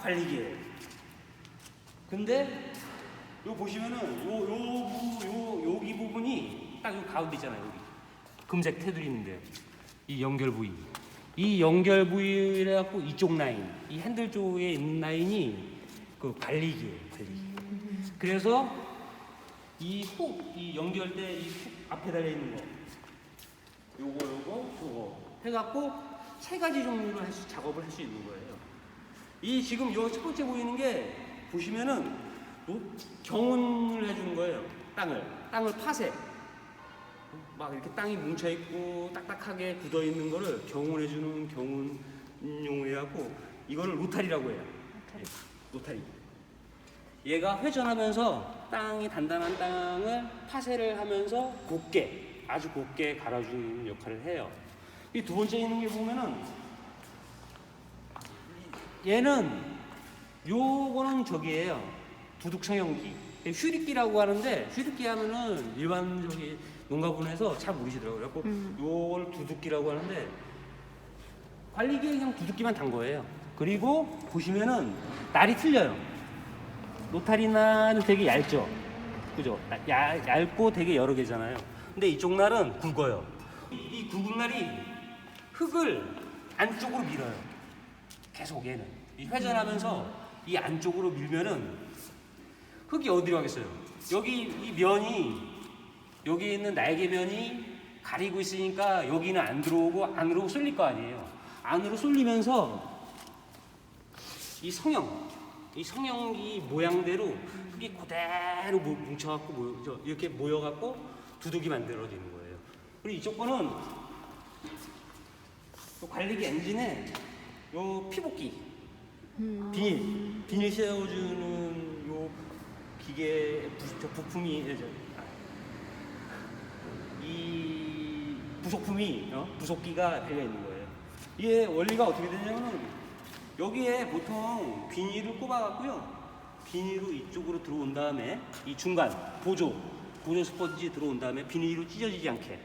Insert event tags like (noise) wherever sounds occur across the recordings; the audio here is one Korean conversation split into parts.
관리기예요. 근데 요 보시면은 요 요요 여기 부분이 딱 요 가운데 있잖아요. 여기 금색 테두리 있는데 이 연결 부위. 이 연결 부위를 갖고 이쪽 라인, 이 핸들 쪽에 있는 라인이 그 관리기예요. 관리기. 그래서 이 훅, 이 연결대 이훅 앞에 달려 있는 거, 요거 요거 요거 해갖고 세 가지 종류로 할 수, 작업을 할 수 있는 거예요. 이 지금 요 첫 번째 보이는 게 보시면은 요 경운을 해주는 거예요. 땅을 땅을 파쇄. 막 이렇게 땅이 뭉쳐 있고 딱딱하게 굳어 있는 거를 경운해 주는 경운용을 해갖고 이거를 로타리라고 해요. 예, 로타리. 얘가 회전하면서 땅이 단단한 땅을 파쇄를 하면서 곱게 아주 곱게 갈아주는 역할을 해요. 이 두 번째 있는 게 보면은 얘는 요거는 저기예요. 두둑 성형기. 휴리끼라고 하는데 휴리끼 하면은 일반 저기 농가분에서 잘 모르시더라고요. 그래갖고 요걸 두둑기라고 하는데 관리기에 그냥 두둑기만 단 거예요. 그리고 보시면은 날이 틀려요. 로타리나는 되게 얇죠. 그죠? 야- 얇고 되게 여러 개잖아요. 근데 이쪽 날은 굵어요. 이, 이 굵은 날이 흙을 안쪽으로 밀어요. 계속 얘는. 이 회전하면서 이 안쪽으로 밀면은 흙이 어디로 가겠어요? 여기 이 면이 여기 있는 날개면이 가리고 있으니까 여기는 안 들어오고 안으로 쏠릴 거 아니에요. 안으로 쏠리면서 이 성형, 이 성형이 모양대로 흙이 그대로 모- 뭉쳐갖고 이렇게 모여갖고 두둑이 만들어지는 거예요. 그리고 이쪽 거는 요 관리기 엔진에 요 피복기, 비닐, 비닐 씌워주는 요 기계 부, 저 부품이 저, 아, 이 부속품이 어? 부속기가 달려 있는 거예요. 이게 원리가 어떻게 되냐면은 여기에 보통 비닐을 꼽아갖고요. 비닐로 이쪽으로 들어온 다음에 이 중간 보조 보조 스펀지 들어온 다음에 비닐로 찢어지지 않게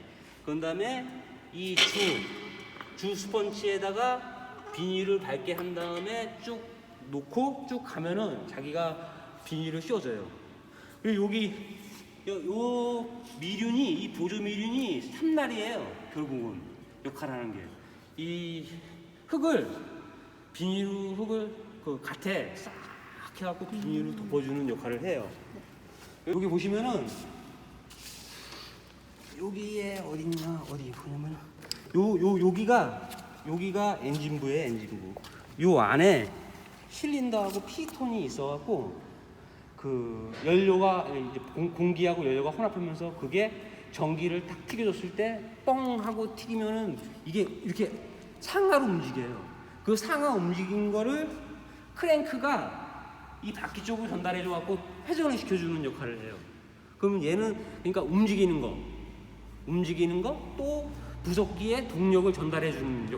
그런 다음에 이주주 스펀지에다가 비닐을 밟게 한 다음에 쭉 놓고 쭉 가면은 자기가 비닐을 씌워줘요. 그리고 여기 요, 요 미륜이 이 보조 미륜이 삼날이에요. 결국은 역할하는 게 이 흙을 비닐로 흙을 그 갓에 싹 해갖고 비닐로 덮어주는 역할을 해요. 여기 보시면은 여기에 어딨냐 어디 보냐면 요 요 여기가 여기가 엔진부에 엔진부. 요 안에 실린더하고 피톤이 있어갖고 그 연료가 이제 공- 공기하고 연료가 혼합하면서 그게 전기를 탁 튀겨줬을 때 뻥 하고 튀기면은 이게 이렇게 상하로 움직여요. 그 상하 움직인 거를 크랭크가 이 바퀴 쪽으로 전달해 줘 갖고 회전을 시켜주는 역할을 해요. 그럼 얘는 그러니까 움직이는 거, 움직이는 거 또 부속기에 동력을 전달해 주는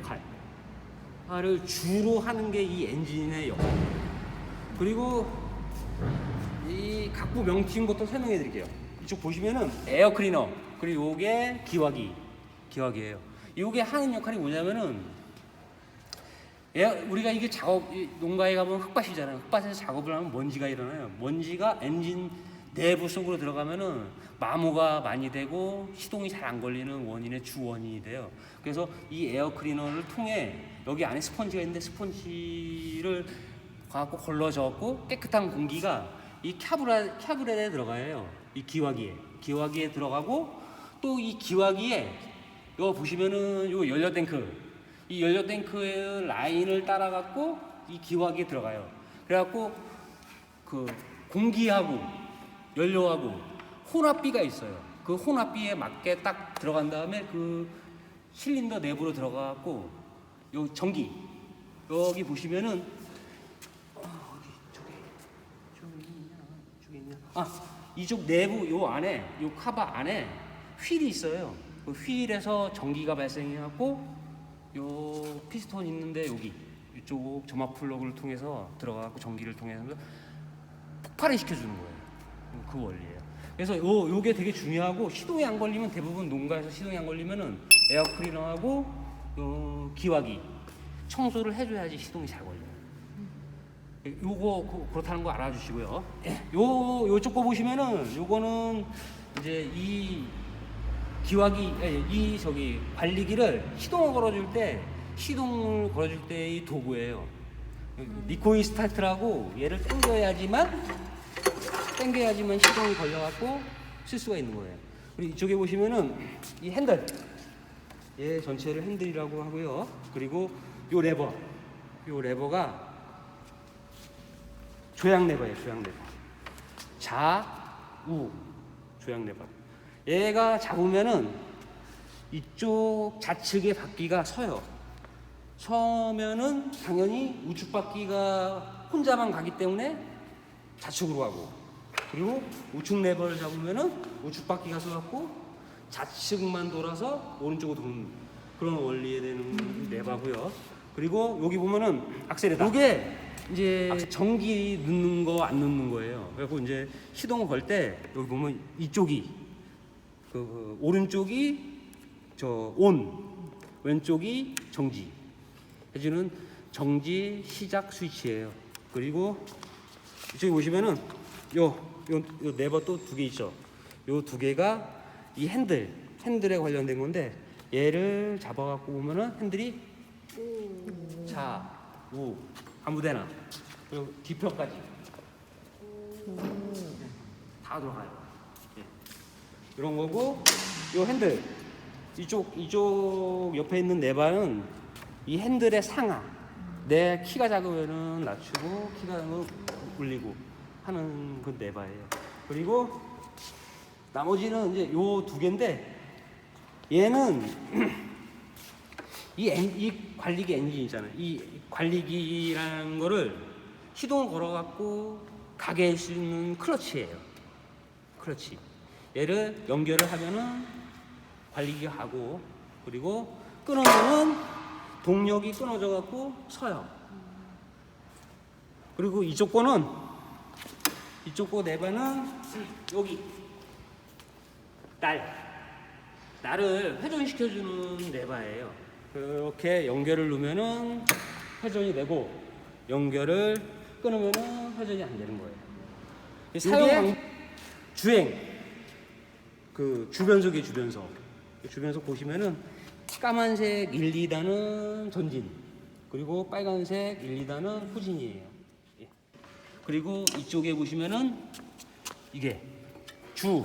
역할을 주로 하는 게 이 엔진의 역할이에요. 그리고 이 각부 명칭 것도 설명해 드릴게요. 이쪽 보시면은 에어 클리너 그리고 요게 기화기 기화기예요. 요게 하는 역할이 뭐냐면은 에어, 우리가 이게 작업 이 농가에 가면 흙밭이잖아요. 흙밭에서 작업을 하면 먼지가 일어나요. 먼지가 엔진 내부 속으로 들어가면은 마모가 많이 되고 시동이 잘 안 걸리는 원인의 주 원인이 돼요. 그래서 이 에어 클리너를 통해 여기 안에 스펀지가 있는데 스펀지를 갖고 걸러져갖고 깨끗한 공기가 이 캬브라 캬브레에 들어가요. 이 기화기에 기화기에 들어가고 또 이 기화기에 이거 보시면은 요 연료 탱크 이 연료 탱크의 라인을 따라갖고 이 기화기에 들어가요. 그래갖고 그 공기하고 연료하고 혼합비가 있어요. 그 혼합비에 맞게 딱 들어간 다음에 그 실린더 내부로 들어가갖고 요 전기 여기 보시면은 어, 어디 저기 저기 있냐 저기 있냐 아 이쪽 내부 요 안에 요 카바 안에 휠이 있어요. 그 휠에서 전기가 발생해갖고 요 피스톤 있는데 여기 이쪽 점막 플러그를 통해서 들어가갖고 전기를 통해서 폭발을 시켜주는 거예요. 그 원리예요. 그래서 요 요게 되게 중요하고 시동이 안 걸리면 대부분 농가에서 시동이 안 걸리면은 에어 클리너하고 요 기화기 청소를 해줘야지 시동이 잘 걸려요. 요거 그- 그렇다는 거 알아주시고요. 요 요쪽 거 보시면은 요거는 이제 이 기화기 아니, 이 저기 관리기를 시동을 걸어줄 때 시동을 걸어줄 때이 도구예요. 니코인 스타트라고 얘를 당겨야지만 당겨야지만 시동이 걸려갖고 쓸 수가 있는 거예요. 그리고 이쪽에 보시면은 이 핸들 얘 전체를 핸들이라고 하고요. 그리고 요 레버 요 레버가 조향 레버예요. 조향 레버. 좌우 조향 레버. 얘가 잡으면은 이쪽 좌측의 바퀴가 서요. 서면은 당연히 우측 바퀴가 혼자만 가기 때문에 좌측으로 가고 그리고 우측 레버를 잡으면은 우측 바퀴 가 서 갖고 좌측만 돌아서 오른쪽으로 도는 그런 원리에 되는 레버고요. 그리고 여기 보면은 악셀에다. 이게 이제 전기 넣는 거 안 넣는 거예요. 그래갖고 이제 시동을 걸 때 여기 보면 이쪽이 그, 그 오른쪽이 저 온, 왼쪽이 정지 해주는 정지 시작 스위치예요. 그리고 이쪽에 보시면은 요, 요, 요 네버 또 두 개 있죠. 요 두 개가 이 핸들, 핸들에 관련된 건데 얘를 잡아갖고 보면은 핸들이 자, 우, 아무데나 그리고 뒤편까지 다 들어가요. 예. 이런 거고 요 핸들 이쪽 이쪽 옆에 있는 네바는 이 핸들의 상하 내 키가 작으면은 낮추고 키가 작으면 올리고 하는 그 네바예요. 그리고 나머지는 이제 요 두 개인데 얘는 (clears throat) 이, 엔, 이 관리기 엔진 있잖아요. 이 관리기라는 거를 시동을 걸어갖고 가게 있는 클러치예요. 클러치. 얘를 연결을 하면은 관리기가 하고 그리고 끊으면은 동력이 끊어져 갖고 서요. 그리고 이쪽 거는 이쪽 거 네바는 여기 날 날을 회전시켜주는 네바예요. 그렇게 연결을 놓으면은 회전이 되고 연결을 끊으면은 회전이 안 되는 거예요. 이 사용 방- 주행 그 주변석이 주변석 주변석 보시면은 까만색 1, 2단은 전진 그리고 빨간색 1, 2단은 후진이에요. 예. 그리고 이쪽에 보시면은 이게 주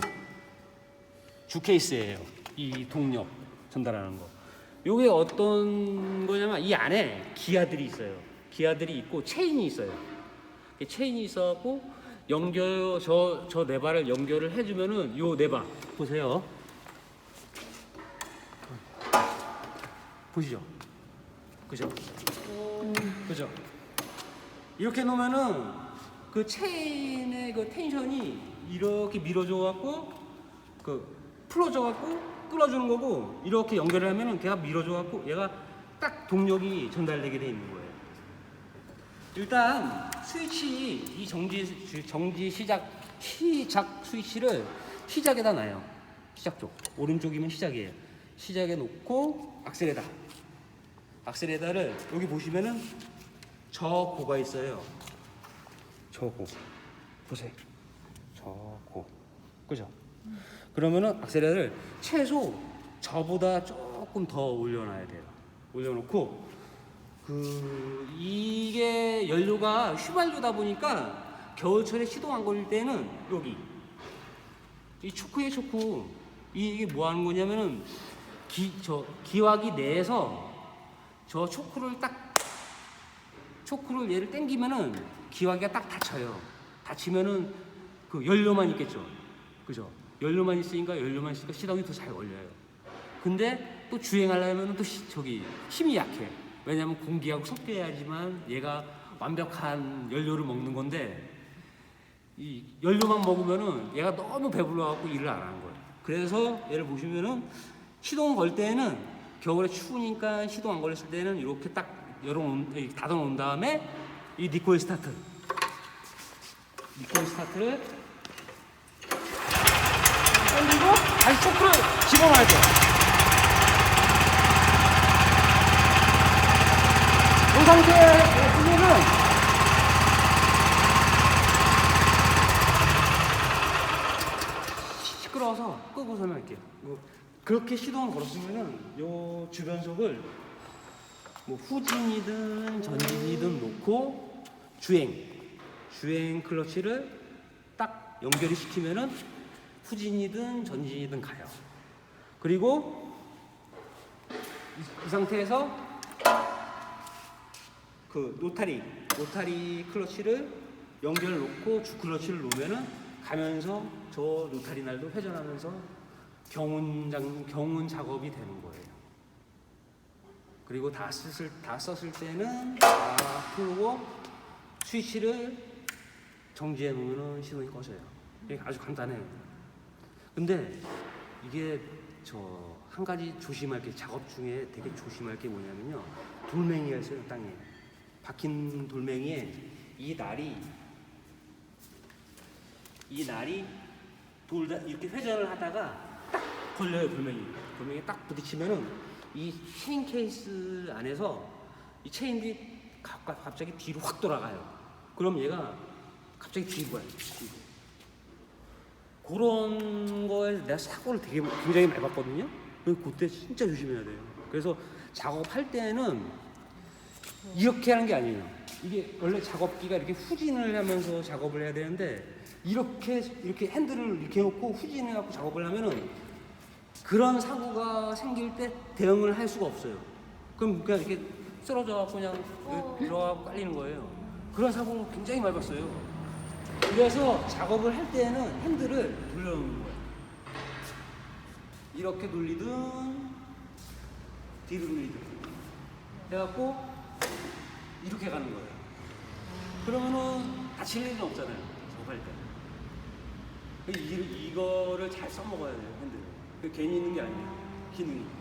주 케이스예요. 이 동력 전달하는 거. 요게 어떤 거냐면 이 안에 기아들이 있어요. 기아들이 있고 체인이 있어요. 이 체인이 있어갖고 연결 저 저 네바를 연결을 해주면은 요 네바 보세요. 보시죠. 그죠? 그죠? 이렇게 놓으면은 그 체인의 그 텐션이 이렇게 밀어줘 갖고 그 풀어줘 갖고 끌어주는 거고 이렇게 연결을 하면은 걔가 밀어줘 갖고 얘가 딱 동력이 전달되게 돼 있는 거예요. 일단 스위치 이 정지 정지 시작 시작 스위치를 시작에다 놔요. 시작 쪽 오른쪽이면 시작이에요. 시작에 놓고 악셀에다 악셀에다를 여기 보시면은 저 고가 있어요. 저고 보세요. 저고 그죠? 그러면은 악셀레를 최소 저보다 조금 더 올려놔야 돼요. 올려놓고 그 이게 연료가 휘발유다 보니까 겨울철에 시동 안 걸릴 때는 여기 이 초크에 초크 이게 뭐 하는 거냐면은 기 저 기화기 내에서 저 초크를 딱 초크를 얘를 당기면은 기화기가 딱 닫혀요. 닫히면은 그 연료만 있겠죠. 그죠? 연료만 있으니까 연료만 있으니까 시동이 더 잘 걸려요. 근데 또 주행하려면 또 시- 저기 힘이 약해. 왜냐면 공기하고 섞여야지만 얘가 완벽한 연료를 먹는 건데 이 연료만 먹으면은 얘가 너무 배불러 갖고 일을 안 하는 거예요. 그래서 얘를 보시면은 시동 걸 때는 겨울에 추우니까 시동 안 걸렸을 때는 이렇게 딱 열어놓은 이 닫아놓은 다음에 이 니코의 스타트. 니코의 스타트를 올리고 다시 초크를 집어넣어야 돼. 이 상태에 쓰면은 시끄러워서 끄고 설명할게요. 뭐 그렇게 시동을 걸었으면은 요 주변속을 뭐 후진이든 전진이든 놓고 주행 주행 클러치를 딱 연결이 시키면은 후진이든 전진이든 가요. 그리고 이, 이 상태에서 그 노타리 노타리 클러치를 연결 놓고 주 클러치를 놓으면은 가면서 저 노타리 날도 회전하면서 경운 장 경운 작업이 되는 거예요. 그리고 다 썼을 다 썼을 때는 다 풀고 스위치를 정지해 놓으면 시동이 꺼져요. 이게 아주 간단해요. 근데 이게 저 한 가지 조심할 게 작업 중에 되게 조심할 게 뭐냐면요. 돌멩이가 있어요 땅에 박힌 돌멩이에 이 날이 이 날이 돌다 이렇게 회전을 하다가 딱 걸려요 돌멩이 돌멩이 딱 부딪히면은 이 체인 케이스 안에서 이 체인이 갑자기 뒤로 확 돌아가요 그럼 얘가 갑자기 뒤로 가요. 그런 거에 내가 사고를 되게 굉장히 많이 봤거든요 그때 진짜 조심해야 돼요 그래서 작업할 때는 이렇게 하는 게 아니에요. 이게 원래 작업기가 이렇게 후진을 하면서 작업을 해야 되는데 이렇게 이렇게 핸들을 이렇게 놓고 후진해 갖고 작업을 하면은 그런 사고가 생길 때 대응을 할 수가 없어요. 그럼 그냥 이렇게 쓰러져 갖고 그냥 이렇게 들어가고 깔리는 거예요. 그런 사고를 굉장히 많이 봤어요. 그래서 작업을 할 때는 핸들을 돌려놓는 거예요. 이렇게 돌리든 뒤로 돌리든 해갖고 이렇게 가는 거예요. 그러면은 다칠 일은 없잖아요. 작업할 때. 그 이, 이거를 잘 써먹어야 돼요, 핸들. 그 괜히 있는 게 아니에요. 기능이.